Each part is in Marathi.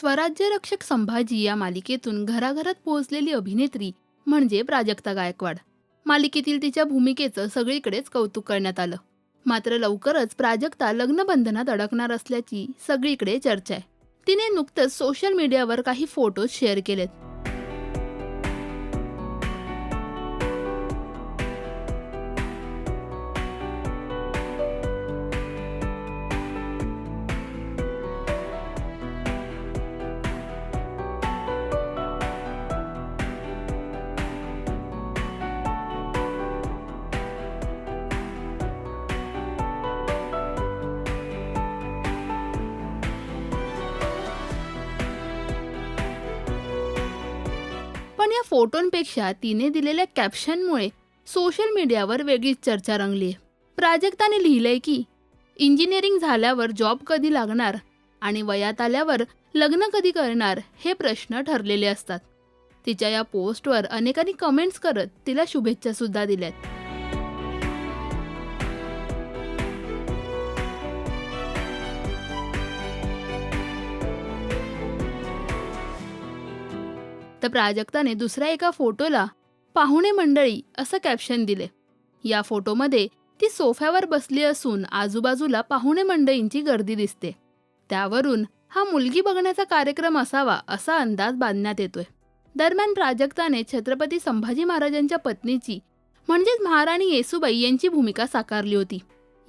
स्वराज्य रक्षक संभाजी या मालिकेतून घराघरात पोहोचलेली अभिनेत्री म्हणजे प्राजक्ता गायकवाड. मालिकेतील तिच्या भूमिकेचं सगळीकडेच कौतुक करण्यात आलं. मात्र लवकरच प्राजक्ता लग्नबंधनात अडकणार असल्याची सगळीकडे चर्चा आहे. तिने नुकतंच सोशल मीडियावर काही फोटोज शेअर केलेत. पण या फोटोंपेक्षा तिने दिलेल्या कॅप्शनमुळे सोशल मीडियावर वेगळीच चर्चा रंगली आहे प्राजक्ताने लिहिलंय की इंजिनिअरिंग झाल्यावर जॉब कधी लागणार आणि वयात आल्यावर लग्न कधी करणार हे प्रश्न ठरलेले असतात. तिच्या या पोस्टवर अनेकांनी कमेंट्स करत तिला शुभेच्छा सुद्धा दिल्यात. तर प्राजक्ताने दुसऱ्या एका फोटोला पाहुणे मंडळी असं कॅप्शन दिले. या फोटोमध्ये ती सोफ्यावर बसली असून आजूबाजूला पाहुणे मंडळींची गर्दी दिसते. त्यावरून हा मुलगी बघण्याचा कार्यक्रम असावा असा अंदाज बांधण्यात येतोय. दरम्यान प्राजक्ताने छत्रपती संभाजी महाराजांच्या पत्नीची म्हणजेच महाराणी येसुबाई यांची भूमिका साकारली होती.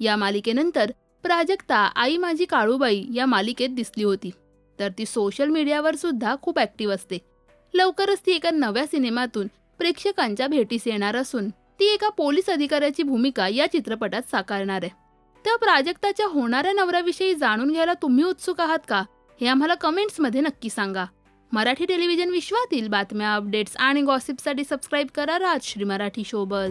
या मालिकेनंतर प्राजक्ता आई माझी काळूबाई या मालिकेत दिसली होती. तर ती सोशल मीडियावर सुद्धा खूप ऍक्टिव्ह असते. लवकरच ती एका नव्या सिनेमातून प्रेक्षकांच्या भेटीस येणार असून ती एका पोलीस अधिकाऱ्याची भूमिका या चित्रपटात साकारणार आहे. त्या प्राजक्ताच्या होणाऱ्या नवऱ्याविषयी जाणून घ्यायला तुम्ही उत्सुक आहात का? हे आम्हाला कमेंट्समध्ये नक्की सांगा. मराठी टेलिव्हिजन विश्वातील बातम्या अपडेट्स आणि गॉसिपसाठी सबस्क्राईब करा राजश्री मराठी शोबज